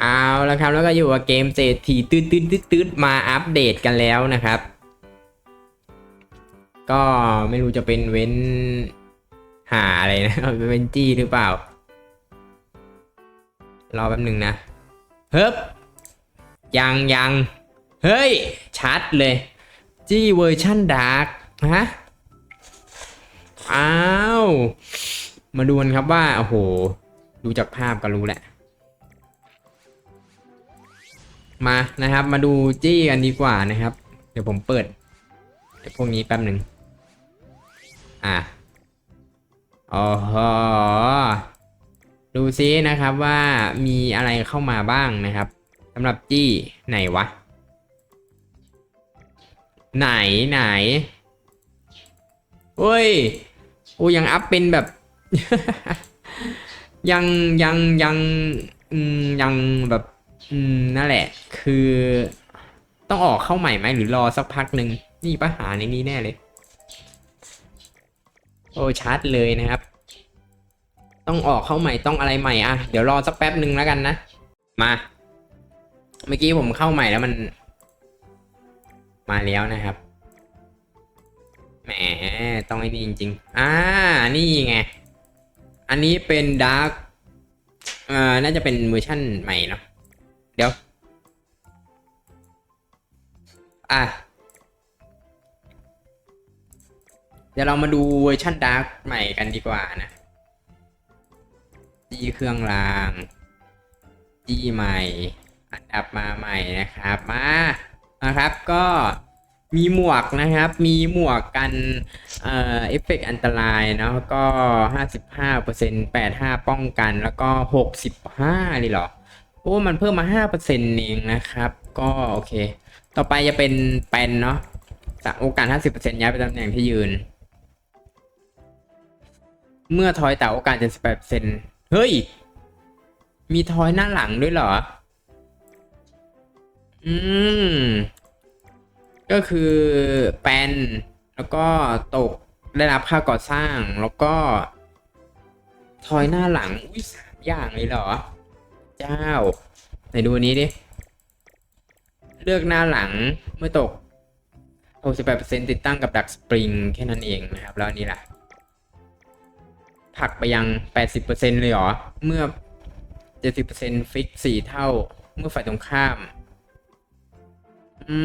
เอาละครับแล้วก็อยู่กับเกมเศรษฐีตืดตืดตืดตืดมาอัปเดตกันแล้วนะครับ ก็ไม่รู้จะเป็นเว้นหาอะไรนะเว้นจี้หรือเปล่า รอแป๊บหนึ่งนะเฮ้บยังยังเฮ้ย ชัดเลย จี้เวอร์ชั่นดาร์กฮะอ้าว มาดูกันครับว่า โอ้โห ดูจากภาพก็รู้แหละ มานะครับ มาดูจี้กันดีกว่านะครับ เดี๋ยวผมเปิดพวกนี้แป๊บหนึ่งอะอ๋อฮะดูซินะครับว่ามีอะไรเข้ามาบ้างนะครับสำหรับจี้ไหนวะ ไหนไหนเฮ้ยโอ้ยังอัพเป็นแบบ ยังยังยังยังแบบ อืมนั่นแหละ คือ ต้องออกเข้าใหม่ไหมหรือรอสักพักหนึ่งนี่ปะหาในนี้แน่เลย โอ้ชัดเลยนะครับ ต้องออกเข้าใหม่ต้องอะไรใหม่อะเดี๋ยวรอสักแป๊บหนึ่งแล้วกันนะมาเมื่อกี้ผมเข้าใหม่แล้วมัน มาแล้วนะครับแหมต้องไอ้นี่จริง ๆ อ่า นี่ไง อันนี้เป็นดาร์กอ่าน่าจะเป็นเวอร์ชั่นใหม่เนาะ เดี๋ยว อะ เดี๋ยวเรามาดูเวอร์ชันดาร์กใหม่กันดีกว่านะจีเครื่องรางจีใหม่ อันดับมาใหม่นะครับ มานะครับก็มีหมวกนะครับ มีหมวกกันเอ่อเอฟเฟกต์อันตรายเนาะก็ 55% 85 ป้องกันแล้วก็ 65 เลยเหรอ โอ้มันเพิ่มมา 5%เองนะครับ ก็โอเค ต่อไปจะเป็นแปนเนาะโอกาส 50%ย้ายไปตำแหน่งที่ยืน เมื่อทอยเต่โอกาส 78%เฮ้ย มีทอยหน้าหลังด้วยเหรอ อืม ก็คือแปนแล้วก็ตกได้รับค่าก่อสร้างแล้วก็ ทอยหน้าหลัง อุ้ยสามอย่างเลยเหรอ เจ้า ไหนดูอันนี้ดิ เลือกหน้าหลังเมื่อตก 68%ติดตั้งกับดักสปริงแค่นั้นเองนะครับ แล้วอันนี้ล่ะผลักไปยัง 80%เลยเหรอ เมื่อ 70%ฟิก 4 เท่า เมื่อฝ่ายตรงข้าม อื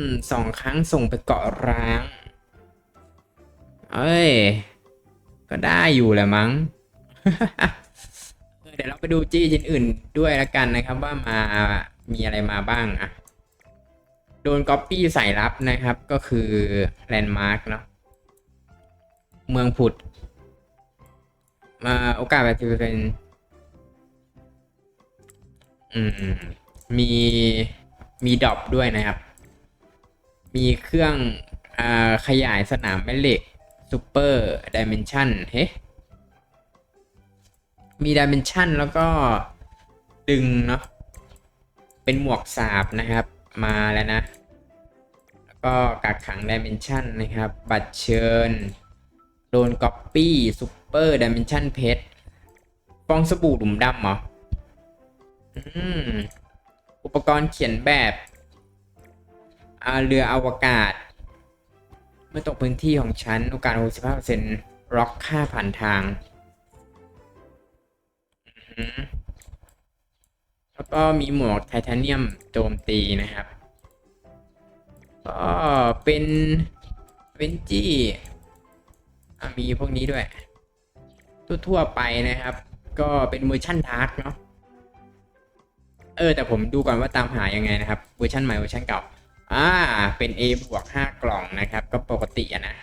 มสองครั้งส่งไปเกาะร้าง เอ้ย ก็ได้อยู่แหละมั้ง เดี๋ยวเราไปดูจี้ชิ้นอื่นด้วยละกันนะครับ ว่ามามีอะไรมาบ้างอะโดนก๊อปปี้ใส่รับนะครับ ก็คือแลนด์มาร์กเนาะเมืองผุดมาโอกาสแบบที่เป็นอืมมีมีดรอปด้วยนะครับ มีเครื่องอขยายสนามแม่เหล็กซูเปอร์ดิเมนชันเฮ้ มีดิเมนชันแล้วก็ดึงเนาะเป็นหมวกสาบนะครับ มาแล้วนะ แล้วก็กักขังดิเมนชันนะครับ บัตรเชิญโดนก๊อปปี้ซูเปอร์ดิเมนชันเพชรฟองสบู่หลุมดำเหรออุปกรณ์เขียนแบบเรืออวกาศ เมื่อตกพื้นที่ของฉันโอกาส 65%ล็อกค่าผ่านทาง แล้วก็มีหมวกไทเทเนียมโจมตีนะครับ ก็เป็นเวนจี้มีพวกนี้ด้วย ทั่วๆไปนะครับ ก็เป็นเวอร์ชั่นดาร์กเนาะเออแต่ผมดูก่อนว่าตามหายังไงนะครับเวอร์ชันใหม่เวอร์ชันเก่าอ่าเป็น A บวก5กล่องนะครับ ก็ปกติอะนะ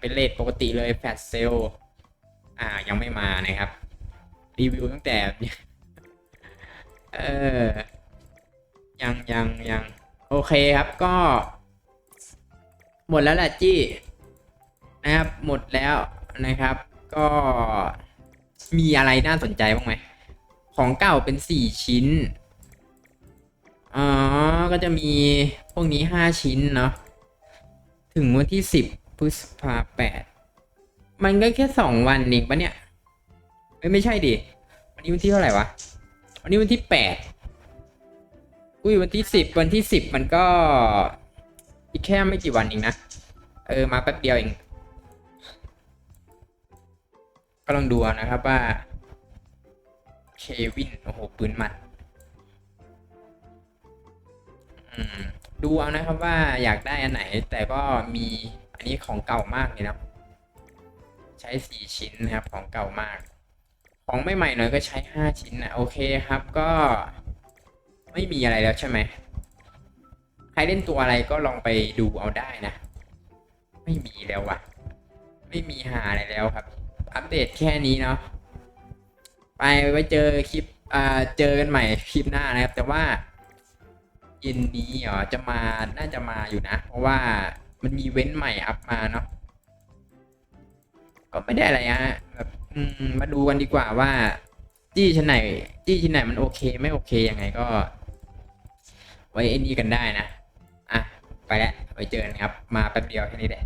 เป็นเลทปกติเลยแฟลชเซลอ่ายังไม่มานะครับ รีวิวตั้งแต่ เออ ยังยังยังโอเคครับก็ หมดแล้วแหละจี้นะครับหมดแล้วนะครับ ก็มีอะไรน่าสนใจบ้างไหมของเก่าเป็นสี่ชิ้นอ๋อก็จะมีพวกนี้ห้าชิ้นเนาะถึงวันที่สิบพฤษภาแปดมันก็แค่สองวันเองปะเนี่ย เอ้ยไม่ใช่ดิวันนี้วันที่เท่าไหร่วะวันนี้วันที่แปดอุ้ยวันที่สิบวันที่สิบมันก็ อีกแค่ไม่กี่วันเองนะเออมาแป๊บเดียวเองก็ลองดูนะครับว่าเควินโอ้โหปืนมัดดูเอานะครับว่าอยากได้อันไหน แต่ก็มีอันนี้ของเก่ามากเลยนะใช้สี่ชิ้นนะครับของเก่ามาก ของไม่ใหม่หน่อยก็ใช้ห้าชิ้นนะโอเคครับก็ไม่มีอะไรแล้วใช่ไหมใครเล่นตัวอะไรก็ลองไปดูเอาได้นะ ไม่มีแล้ววะไม่มีหาอะไรแล้วครับ อัปเดตแค่นี้เนาะไปไว้เจอคลิปอ่าเจอกันใหม่คลิปหน้านะครับ แต่ว่าเย็นนี้เหรอจะมาน่าจะมาอยู่นะ เพราะว่ามันมีเว้นใหม่อัพมาเนาะก็ไม่ได้อะไรฮะแบบ อืมมาดูกันดีกว่าว่า จี้ชิ้นไหน จี้ชิ้นไหนมันโอเค ไม่โอเคยังไงก็ ไว้ไอ้นี่กันได้นะ อะ ไปแล้วไว้เจอกันครับ มาแป๊บเดียวแค่นี้แหละ